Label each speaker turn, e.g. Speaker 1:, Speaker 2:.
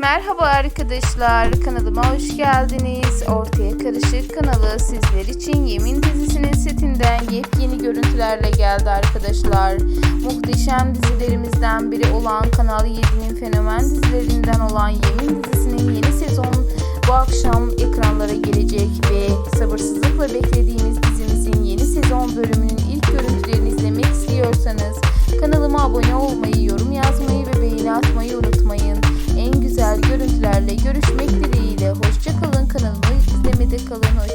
Speaker 1: Merhaba arkadaşlar, kanalıma hoş geldiniz. Ortaya Karışık kanalı sizler için Yemin dizisinin setinden yepyeni görüntülerle geldi arkadaşlar. Muhteşem dizilerimizden biri olan Kanal 7'nin fenomen dizilerinden olan Yemin dizisinin yeni sezon bu akşam ekranlara gelecek ve sabırsızlıkla beklediğimiz dizimizin yeni sezon bölümünün ilk görüntülerini izlemek istiyorsanız kanalıma abone olmayı, yorum yazmayı haberlerle görüşmek dileğiyle. Hoşçakalın kanalıma izlemede kalın. Hoşça